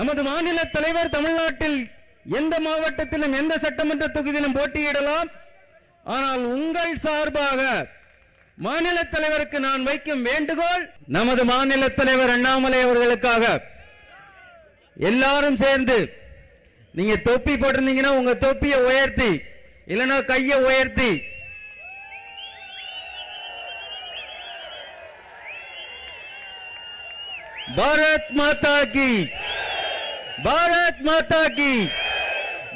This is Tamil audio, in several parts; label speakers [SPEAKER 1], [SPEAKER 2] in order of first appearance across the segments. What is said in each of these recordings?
[SPEAKER 1] நமது மாநில தலைவர் தமிழ்நாட்டில் எந்த மாவட்டத்திலும் எந்த சட்டமன்ற தொகுதியிலும் போட்டியிடலாம். ஆனால் உங்கள் சார்பாக மாநில தலைவருக்கு நான் வைக்கும் வேண்டுகோள் நமது மாநில தலைவர் அண்ணாமலை அவர்களுக்காக. எல்லாரும் சேர்ந்து நீங்க தொப்பி போட்டிருந்தீங்கன்னா உங்க தொப்பியை உயர்த்தி இல்லைன்னா கையை உயர்த்தி. பாரத் மாதா கி. பாரத் மாதா கி.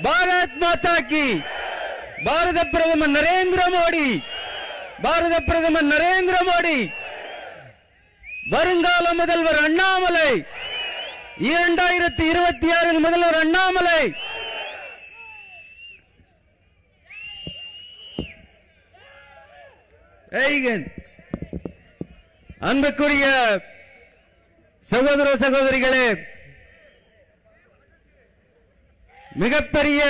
[SPEAKER 1] பாரத் மாதா கி. பாரத பிரதமர் நரேந்திர மோடி. பாரத பிரதமர் நரேந்திர மோடி. வருங்கால முதல்வர் அண்ணாமலை. இரண்டாயிரத்தி இருபத்தி ஆறில் முதல்வர் அண்ணாமலை. அன்புக்குரிய சகோதர சகோதரிகளே மிகப்பெரிய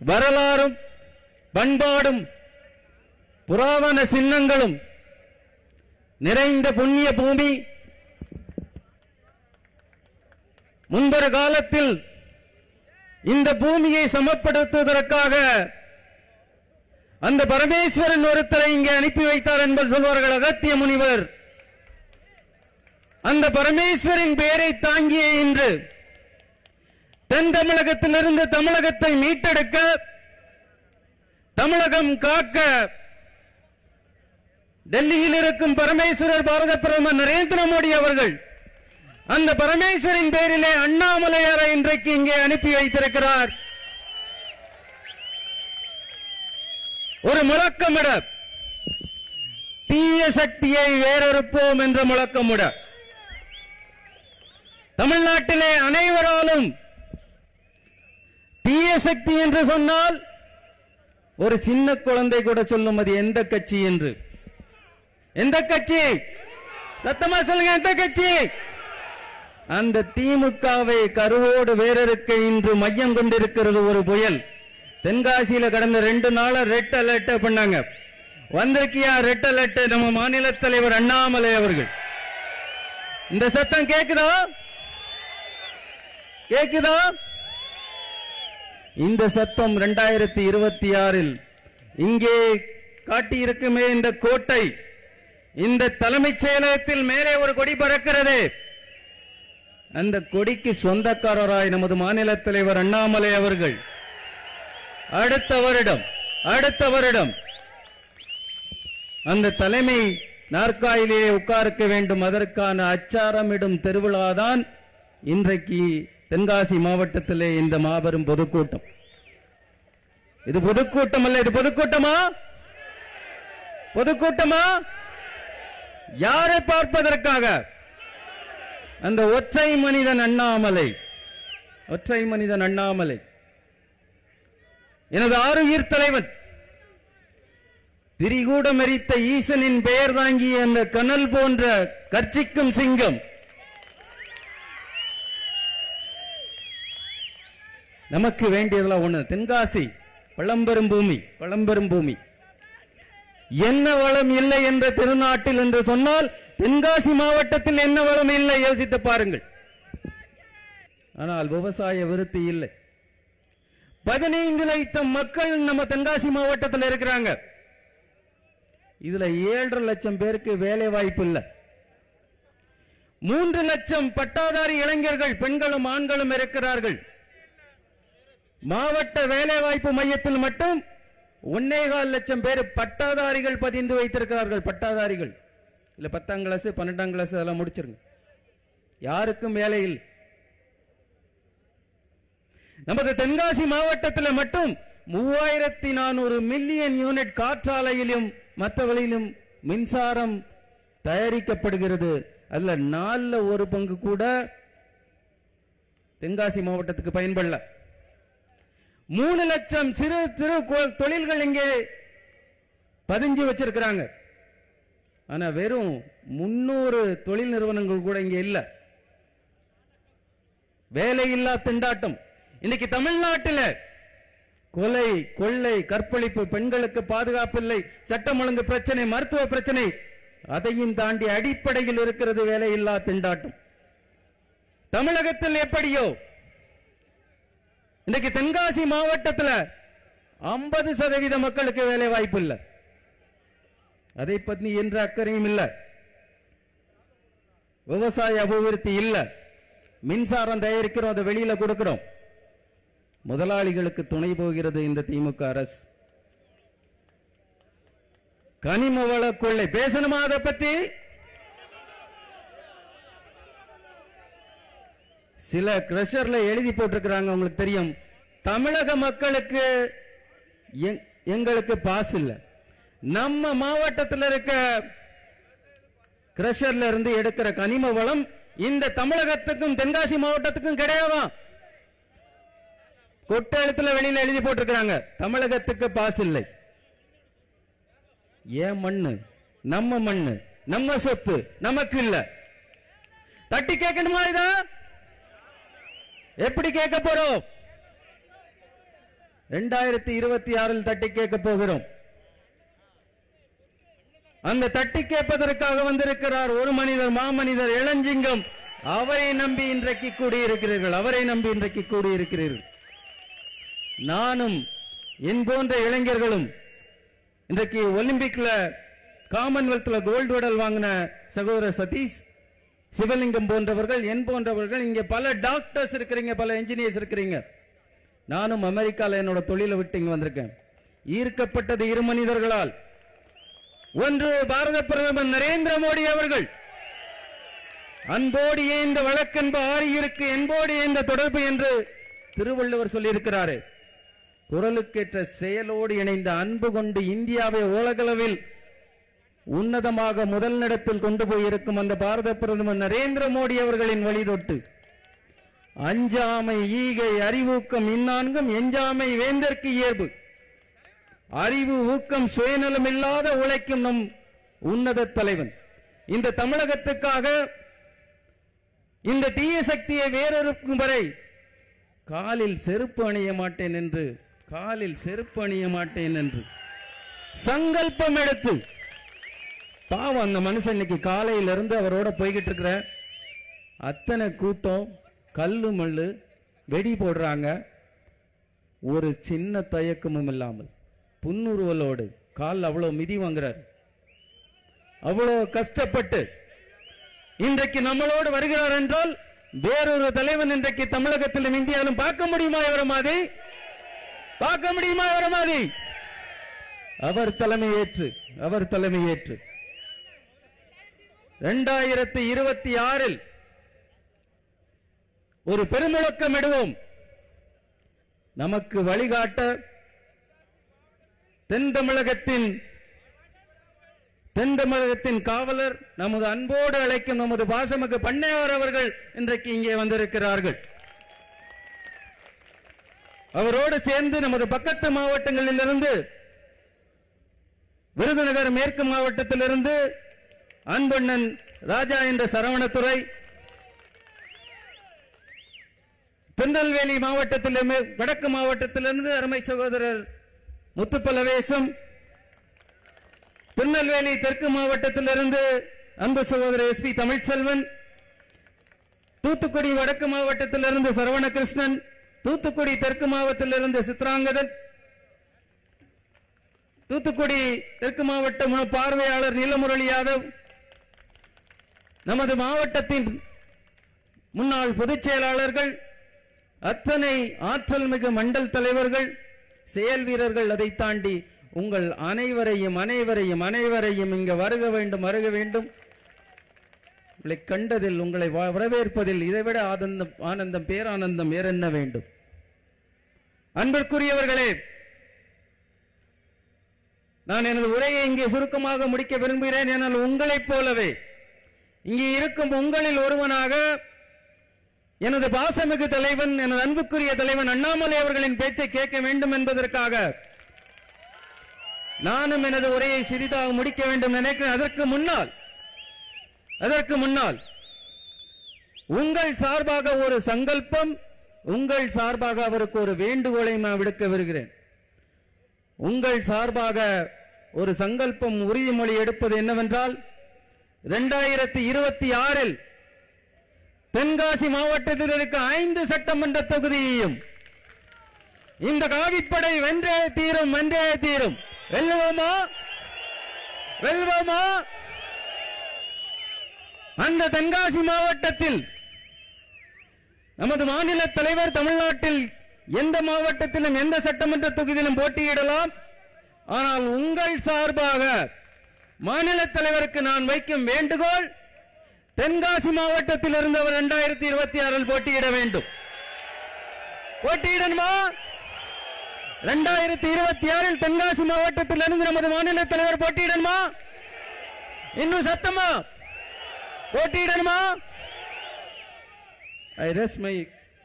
[SPEAKER 1] வரலாறும் பண்பாடும் புராதன சின்னங்களும் நிறைந்த புண்ணிய பூமி முன்பொரு காலத்தில் இந்த பூமியை சமப்படுத்துவதற்காக அந்த பரமேஸ்வரன் ஒருத்தரை இங்கே அனுப்பி வைத்தார் என்பது சொல்வார்கள் அகத்திய முனிவர். அந்த பரமேஸ்வரின் பெயரை தாங்கிய இன்று தென் தமிழகத்திலிருந்து தமிழகத்தை மீட்டெடுக்க தமிழகம் காக்க டெல்லியில் இருக்கும் பரமேஸ்வரர் பாரத பிரதமர் நரேந்திர மோடி அவர்கள் அந்த பரமேஸ்வரின் பேரிலே அண்ணாமலையாரை இன்றைக்கு இங்கே அனுப்பி வைத்திருக்கிறார். ஒரு முழக்கமிட தீய சக்தியை வேறறுப்போம் என்ற முழக்கமிட தமிழ்நாட்டிலே அனைவராலும் தீய சக்தி என்று சொன்னால் ஒரு சின்ன குழந்தை கூட சொல்லும் அது எந்த கட்சி என்று? எந்த கட்சி? சத்தமா சொல்லுங்க எந்த கட்சி? அந்த திமுகவை கருவோடு வேறறுக்க இன்று மையம் கொண்டிருக்கிறது ஒரு புயல். தென்காசியில கடந்த ரெண்டு நாளா ரெட் அலர்ட் பண்ணாங்க. வந்திருக்கியா ரெட் அலர்ட் நம்ம மாநில தலைவர் அண்ணாமலை அவர்கள்? இந்த சத்தம் கேக்குதா? கேக்குதா? இந்த சத்தம் இரண்டாயிரத்தி இருபத்தி ஆறில் இங்கே காட்டியிருக்குமே இந்த கோட்டை. இந்த தலைமைச் செயலகத்தில் மேலே ஒரு கொடி பறக்கிறது. அந்த கொடிக்கு சொந்தக்காரராய் நமது மாநில தலைவர் அண்ணாமலை அவர்கள். அடுத்த வருடம் அடுத்த வருடம் அந்த தலைமை நாற்காயிலேயே உட்கார்க்க வேண்டும். அதற்கான அச்சாரமிடும் திருவிழாதான் இன்றைக்கு தென்காசி மாவட்டத்திலே இந்த மாபெரும் பொதுக்கூட்டம். இது பொதுக்கூட்டம் அல்ல இது பொதுக்கூட்டமா? பொதுக்கூட்டமா? யாரை பார்ப்பதற்காக? அந்த ஒற்றை மனிதன் அண்ணாமலை. ஒற்றை மனிதன் அண்ணாமலை. எனது ஆறுயிர் தலைவன். திரிகூடம் எரித்த ஈசனின் பெயர் தாங்கிய அந்த கனல் போன்ற கர்ச்சிக்கும் சிங்கம் நமக்கு வேண்டியதெல்லாம் ஒன்று தென்காசி பழம்பெரும் பூமி பழம்பெரும் பூமி. என்ன வளம் இல்லை என்ற திருநாட்டில் என்று சொன்னால் தென்காசி மாவட்டத்தில் என்ன வளம் இல்லை யோசித்து பாருங்கள். ஆனால் விவசாய விருத்தி இல்லை. பதினைந்து லட்சம் மக்கள் நம்ம தென்காசி மாவட்டத்தில் இருக்கிறாங்க. இதுல ஏழரை லட்சம் பேருக்கு வேலை வாய்ப்பு இல்லை. மூன்று லட்சம் பட்டாதாரி இளைஞர்கள் பெண்களும் ஆண்களும் இருக்கிறார்கள். மாவட்ட வேலைவாய்ப்பு மையத்தில் மட்டும் ஒன்னேகால் லட்சம் பேர் பட்டாதாரிகள் பதிந்து வைத்திருக்கிறார்கள் பட்டாதாரிகள். இல்ல பத்தாம் கிளாஸ் பன்னெண்டாம் கிளாஸ் அதெல்லாம் முடிச்சிருங்க. யாருக்கும் வேலை நமது தென்காசி மாவட்டத்தில் மட்டும் மூவாயிரத்தி நானூறு மில்லியன் யூனிட் காற்றாலையிலும் மற்றவழியிலும் மின்சாரம் தயாரிக்கப்படுகிறது. அதுல நாலுல ஒரு பங்கு கூட தென்காசி மாவட்டத்துக்கு பயன்படல. மூணு லட்சம் சிறு சிறு கொ- தொழில்கள் இங்கே பதிஞ்சு வச்சிருக்கிறாங்க. ஆனா வெறும் முன்னூறு தொழில் நிறுவனங்கள் கூட இங்க இல்ல. வேலையில்லா திண்டாட்டம். இன்னைக்கு தமிழ்நாட்டில் கொலை கொள்ளை கற்பழிப்பு பெண்களுக்கு பாதுகாப்பு இல்லை சட்டம் ஒழுங்கு பிரச்சனை மருத்துவ பிரச்சனை அதையும் தாண்டி அடிப்படையில் இருக்கிறது வேலையில்லா திண்டாட்டம். தமிழகத்தில் எப்படியோ இன்னைக்கு தென்காசி மாவட்டத்தில் ஐம்பது சதவீத மக்களுக்கு வேலை வாய்ப்பு இல்லை. அதை பத்தி என்ற அக்கறையும் இல்லை. விவசாய அபிவிருத்தி இல்ல. மின்சாரம் தயாரிக்கிறோம் அதை வெளியில கொடுக்கிறோம். முதலாளிகளுக்கு துணை போகிறது இந்த திமுக அரசு. கனிம வள கொள்ளை பேசணுமா அதை பத்தி? சில கிரஷர்ல எழுதி போட்டிருக்கிறாங்க உங்களுக்கு தெரியும். தமிழக மக்களுக்கு எங்களுக்கு பாஸ் இல்லை. நம்ம மாவட்டத்தில் இருக்க கிரஷர்ல இருந்து எடுக்கிற கனிம வளம் இந்த தமிழகத்துக்கும் தென்காசி மாவட்டத்துக்கும் கிடையாதான் கொட்ட எழுத்துல வெளியில எழுதி போட்டிருக்கிறாங்க. தமிழகத்துக்கு பாஸ் இல்லை. ஏன் மண்ணு? நம்ம மண்ணு. நம்ம சொத்து. நமக்கு இல்ல. தட்டி கேட்கணுமா இதா? எப்படி கேட்க போறோம்? ரெண்டாயிரத்தி இருபத்தி ஆறில் தட்டி கேட்க போகிறோம். அந்த தட்டி கேட்பதற்காக வந்திருக்கிறார் ஒரு மனிதர் மாமனிதர் இளஞ்சிங்கம். அவரை நம்பி இன்றைக்கு கூடியிருக்கிறீர்கள் அவரை நம்பி இன்றைக்கு கூடியிருக்கிறீர்கள். நானும் என் போன்ற இளைஞர்களும் இன்றைக்கு ஒலிம்பிக்ல காமன்வெல்த்ல கோல்டு மெடல் வாங்கின சகோதரர் சதீஷ் சிவலிங்கம் போன்றவர்கள் என் போன்றவர்கள் இங்கே பல டாக்டர்ஸ் இருக்கிறீங்க பல என்ஜினியர்ஸ் இருக்கிறீங்க. நானும் அமெரிக்காவில் என்னோட தொழிலை விட்டு இங்கே வந்திருக்கேன். ஈர்க்கப்பட்டது இரு மனிதர்களால். ஒன்று பாரத பிரதமர் நரேந்திர மோடி அவர்கள். அன்போடு ஏந்த வழக்கன்பு ஆரியிருக்கு என்போடு ஏந்த தொடர்பு என்று திருவள்ளுவர் சொல்லியிருக்கிறாரே. குரலுக்கேற்ற செயலோடு இணைந்த அன்பு கொண்டு இந்தியாவை உலகளவில் உன்னதமாக முதல் நடத்தில் கொண்டு போயிருக்கும் அந்த பாரத பிரதமர் நரேந்திர மோடி அவர்களின் வழிதொட்டு. அஞ்சாமை ஈகை அறிவூக்கம் இந்நான்கும் எஞ்சாமை வேந்தற்கு இயல்பு. அறிவு ஊக்கம் சுயநலம் இல்லாத உழைக்கும் நம் உன்னத தலைவன். இந்த தமிழகத்துக்காக இந்த தீய சக்தியை வேறொருக்கும் வரை காலில் செருப்பு அணிய மாட்டேன் என்று காலில் செருப்பு அணிய மாட்டேன் என்று. சங்கல்பம் எடுத்து பாவம் அந்த மனுஷன் இன்னைக்கு காலையில இருந்து அவரோட போய்கிட்டு இருக்கிற அத்தனை கூட்டம் கல்லு மல்லு வெடி போடுறாங்க. ஒரு சின்ன தயக்கமும் இல்லாமல் புன்னுருவலோடு கால் அவ்வளவு மிதி வாங்குறார். அவ்வளவு கஷ்டப்பட்டு இன்றைக்கு நம்மளோடு வருகிறார் என்றால் வேறொரு தலைவன் இன்றைக்கு தமிழகத்திலும் இந்தியாவிலும் பார்க்க முடியுமா இவர மாதிரி? பார்க்க முடியுமா இவர மாதிரி? அவர் தலைமையேற்று அவர் தலைமையேற்று. இரண்டாயிரத்தி இருபத்தி ஆறில் ஒரு பெருமுழக்கம் இடுவோம் நமக்கு வழிகாட்ட தென் தமிழகத்தின் தென் தமிழகத்தின் காவலர் நமது அன்போடு அழைக்கும் நமது பாசமிகு பண்ணையார் அவர்கள் இன்றைக்கு இங்கே வந்திருக்கிறார்கள். அவரோடு சேர்ந்து நமது பக்கத்து மாவட்டங்களிலிருந்து விருதுநகர் மேற்கு மாவட்டத்திலிருந்து அன்பண்ணன் ராஜா என்ற சரவணத்துறை. திருநெல்வேலி மாவட்டத்தில் வடக்கு மாவட்டத்திலிருந்து அருமை சகோதரர் முத்துப்பலவேசம் திருநெல்வேலி தெற்கு மாவட்டத்திலிருந்து அன்பு சகோதரர் எஸ் பி தமிழ்ச்செல்வன் தூத்துக்குடி வடக்கு மாவட்டத்திலிருந்து சரவணகிருஷ்ணன் தூத்துக்குடி தெற்கு மாவட்டத்திலிருந்து சித்ராங்கதன் தூத்துக்குடி தெற்கு மாவட்ட முன பார்வையாளர் நீலமுரளி யாதவ் நமது மாவட்டத்தின் முன்னாள் பொதுச் செயலாளர்கள் அத்தனை ஆற்றல் மிகு மண்டல் தலைவர்கள் செயல் வீரர்கள் அதை தாண்டி உங்கள் அனைவரையும் அனைவரையும் அனைவரையும் இங்க வருக வேண்டும் வருக வேண்டும். உங்களை கண்டதில் உங்களை வ- வரவேற்பதில் இதைவிட ஆனந்தம் ஆனந்தம் பேரானந்தம் வேறென்ன வேண்டும்? அன்பிற்குரியவர்களே நான் எனது உரையை இங்கே சுருக்கமாக முடிக்க விரும்புகிறேன். என்னால் உங்களைப் போலவே இங்கே இருக்கும் உங்களில் ஒருவனாக எனது பாசமிகு தலைவன் எனது அன்புக்குரிய தலைவன் அண்ணாமலை அவர்களின் பேச்சை கேட்க வேண்டும் என்பதற்காக நானும் எனது உரையை சிறிதாக முடிக்க வேண்டும் நினைக்கிறேன். அதற்கு முன்னால் அதற்கு முன்னால் உங்கள் சார்பாக ஒரு சங்கல்பம் உங்கள் சார்பாக அவருக்கு ஒரு வேண்டுகோளை நான் விடுக்க வருகிறேன். உங்கள் சார்பாக ஒரு சங்கல்பம் உறுதிமொழி எடுப்பது என்னவென்றால் இரண்டாயிரத்தி இருபத்தி ஆறில் தென்காசி மாவட்டத்தில் இருக்க ஐந்து சட்டமன்ற தொகுதியையும் இந்த காவிப்படை வென்றே தீரும் வென்றே தீரும். வெல்லுவோமா? வெல்வோமா அந்த தென்காசி மாவட்டத்தில் நமது மாநில தலைவர் தமிழ்நாட்டில் எந்த மாவட்டத்திலும் எந்த சட்டமன்ற தொகுதியிலும் போட்டியிடலாம். ஆனால் உங்கள் சார்பாக மாநில தலைவருக்கு நான் வைக்கும் வேண்டுகோள் தென்காசி மாவட்டத்தில் இருந்தவர் இரண்டாயிரத்தி இருபத்தி ஆறில் போட்டியிட வேண்டும். போட்டியிடணுமா? இரண்டாயிரத்தி இருபத்தி ஆறில் தென்காசி மாவட்டத்தில் இருந்து நமது மாநில தலைவர் போட்டியிடணுமா? இன்னும் சத்தமா? போட்டியிடணுமா? I rest my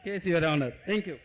[SPEAKER 1] case your honour thank you